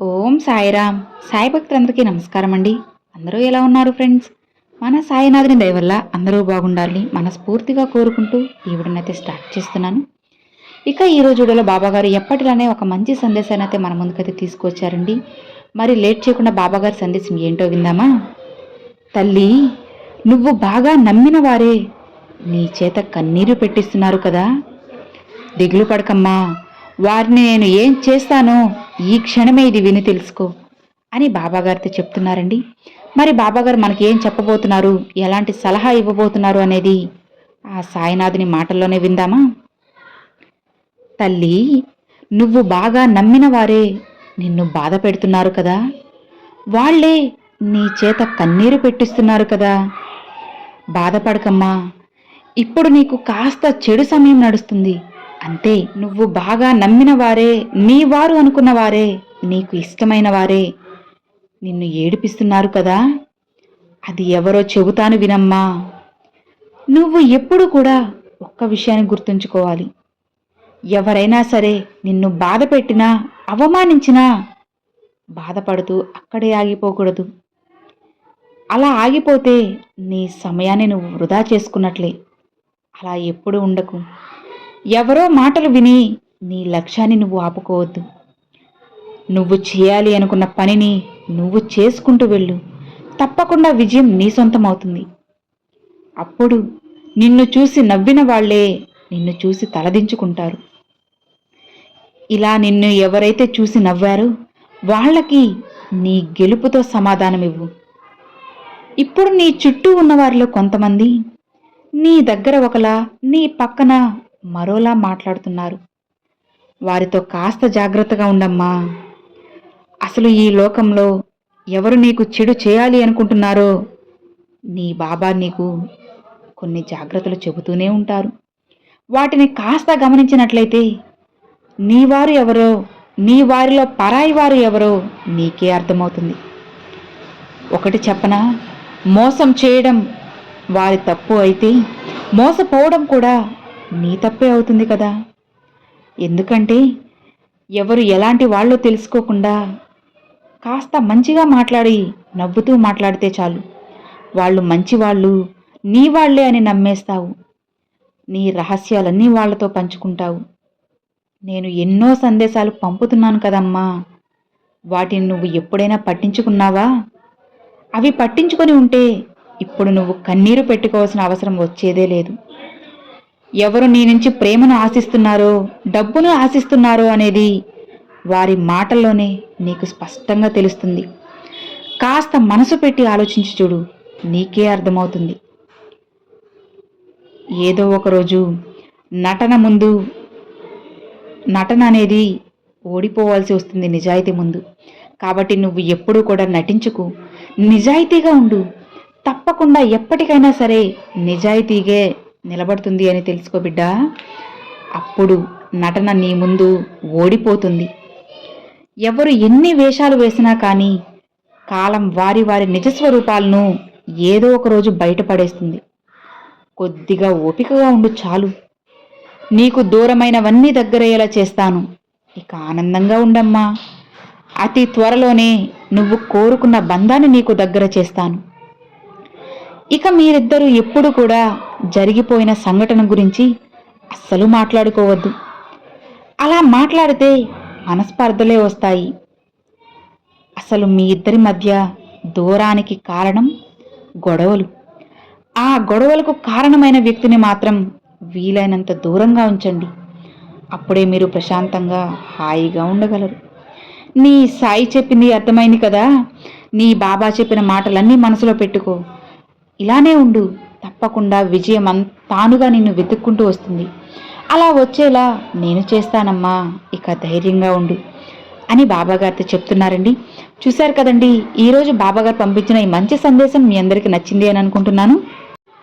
ఓం సాయిరామ్. సాయి భక్తులందరికీ నమస్కారం అండి అందరూ ఎలా ఉన్నారు ఫ్రెండ్స్? మన సాయినాథుని దయవల్ల అందరూ బాగుండాలని మనస్ఫూర్తిగా కోరుకుంటూ ఈ వీడియోనైతే స్టార్ట్ చేస్తున్నాను. ఇక ఈరోజు వీడియోలో బాబాగారు ఎప్పటిలానే ఒక మంచి సందేశాన్ని అయితే మన ముందుకైతే తీసుకొచ్చారండి. మరి లేట్ చేయకుండా బాబాగారి సందేశం ఏంటో విందామా? తల్లి నువ్వు బాగా నమ్మిన వారే నీ చేత కన్నీరు పెట్టిస్తున్నారు కదా. దిగులు పడకమ్మా. వారిని నేను ఏం చేస్తానో ఈ క్షణమే ఇది విని తెలుసుకో అని బాబాగారితో చెప్తున్నారండి. మరి బాబాగారు మనకి ఏం చెప్పబోతున్నారు? ఎలాంటి సలహా ఇవ్వబోతున్నారు అనేది ఆ సాయినాథుని మాటల్లోనే విందామా? తల్లి నువ్వు బాగా నమ్మిన వారే నిన్ను బాధ పెడుతున్నారు కదా. వాళ్ళే నీ చేత కన్నీరు పెట్టిస్తున్నారు కదా. బాధపడకమ్మా ఇప్పుడు నీకు కాస్త చెడు సమయం నడుస్తుంది. అంతే నువ్వు బాగా నమ్మిన వారే నీ వారు అనుకున్న వారే నీకు ఇష్టమైన వారే నిన్ను ఏడిపిస్తున్నారు కదా? అది ఎవరో చెబుతాను వినమ్మా. నువ్వు ఎప్పుడు కూడా ఒక్క విషయాన్ని గుర్తుంచుకోవాలి. ఎవరైనా సరే నిన్ను బాధ పెట్టినా అవమానించినా బాధపడుతూ అక్కడే ఆగిపోకూడదు. అలా ఆగిపోతే నీ సమయాన్ని నువ్వు వృధా చేసుకున్నట్లే. అలా ఎప్పుడు ఉండకు. ఎవరో మాటలు విని నీ లక్ష్యాన్ని నువ్వు ఆపుకోవద్దు. నువ్వు చేయాలి అనుకున్న పనిని నువ్వు చేసుకుంటూ వెళ్ళు. తప్పకుండా విజయం నీ సొంతం అవుతుంది అప్పుడు నిన్ను చూసి నవ్విన వాళ్ళే నిన్ను చూసి తలదించుకుంటారు. ఇలా నిన్ను ఎవరైతే చూసి నవ్వారో వాళ్ళకి నీ గెలుపుతో సమాధానం ఇవ్వు ఇప్పుడు నీ చుట్టూ ఉన్నవారిలో కొంతమంది నీ దగ్గర ఒకలా నీ పక్కన మరోలా మాట్లాడుతున్నారు. వారితో కాస్త జాగ్రత్తగా ఉండమ్మా. అసలు ఈ లోకంలో ఎవరు నీకు చెడు చేయాలి అనుకుంటున్నారో? నీ బాబా నీకు కొన్ని జాగ్రత్తలు చెబుతూనే ఉంటారు. వాటిని కాస్త గమనించినట్లయితే నీ వారు ఎవరో నీ వారిలో పరాయి వారు ఎవరో నీకే అర్థమవుతుంది. ఒకటి చెప్పనా? మోసం చేయడం వారి తప్పు అయితే మోసపోవడం కూడా నీ తప్పే అవుతుంది కదా. ఎందుకంటే ఎవరు ఎలాంటి వాళ్ళో తెలుసుకోకుండా కాస్త మంచిగా మాట్లాడి నవ్వుతూ మాట్లాడితే చాలు. వాళ్ళు మంచివాళ్ళు నీ వాళ్ళే అని నమ్మేస్తావు. నీ రహస్యాలన్నీ వాళ్ళతో పంచుకుంటావు. నేను ఎన్నో సందేశాలు పంపుతున్నాను కదమ్మా. వాటిని నువ్వు ఎప్పుడైనా పట్టించుకున్నావా? అవి పట్టించుకొని ఉంటే ఇప్పుడు నువ్వు కన్నీరు పెట్టుకోవాల్సిన అవసరం వచ్చేదే లేదు. ఎవరు నీ నుంచి ప్రేమను ఆశిస్తున్నారో డబ్బును ఆశిస్తున్నారో అనేది వారి మాటల్లోనే నీకు స్పష్టంగా తెలుస్తుంది. కాస్త మనసు పెట్టి ఆలోచించి చూడు నీకే అర్థమవుతుంది. ఏదో ఒకరోజు నటన ముందు నటన అనేది ఓడిపోవాల్సి వస్తుంది నిజాయితీ ముందు. కాబట్టి నువ్వు ఎప్పుడూ కూడా నటించుకు నిజాయితీగా ఉండు. తప్పకుండా ఎప్పటికైనా సరే నిజాయితీగే నిలబడుతుంది అని తెలుసుకో బిడ్డా. అప్పుడు నటన నీ ముందు ఓడిపోతుంది. ఎవరు ఎన్ని వేషాలు వేసినా కానీ కాలం వారి వారి నిజస్వరూపాలను ఏదో ఒక రోజు బయటపడేస్తుంది. కొద్దిగా ఓపికగా ఉండు చాలు. నీకు దూరమైనవన్నీ దగ్గరయ్యేలా చేస్తాను. ఇక ఆనందంగా ఉండమ్మా. అతి త్వరలోనే నువ్వు కోరుకున్న బంధాన్ని నీకు దగ్గర చేస్తాను. ఇక మీరిద్దరూ ఎప్పుడు కూడా జరిగిపోయిన సంఘటన గురించి అస్సలు మాట్లాడుకోవద్దు. అలా మాట్లాడితే మనస్పర్ధలే వస్తాయి. అసలు మీ ఇద్దరి మధ్య దూరానికి కారణం గొడవలు. ఆ గొడవలకు కారణమైన వ్యక్తిని మాత్రం వీలైనంత దూరంగా ఉంచండి. అప్పుడే మీరు ప్రశాంతంగా హాయిగా ఉండగలరు. నీ సాయి చెప్పింది అర్థమైంది కదా? నీ బాబా చెప్పిన మాటలన్నీ మనసులో పెట్టుకో. ఇలానే ఉండు. తప్పకుండా విజయం అన్ తానుగా నిన్ను వెతుక్కుంటూ వస్తుంది. అలా వచ్చేలా నేను చేస్తానమ్మా ఇక ధైర్యంగా ఉండు అని బాబాగారితో చెప్తున్నారండి. చూశారు కదండి ఈరోజు బాబాగారు పంపించిన ఈ మంచి సందేశం మీ అందరికీ నచ్చింది అని అనుకుంటున్నాను.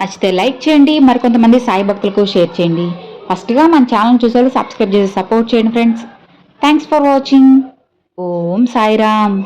నచ్చితే లైక్ చేయండి మరికొంతమంది సాయి భక్తులకు షేర్ చేయండి. ఫస్ట్గా మన ఛానల్ చూసేవాళ్ళు సబ్స్క్రైబ్ చేసి సపోర్ట్ చేయండి friends. Thanks for watching. Om Sairam.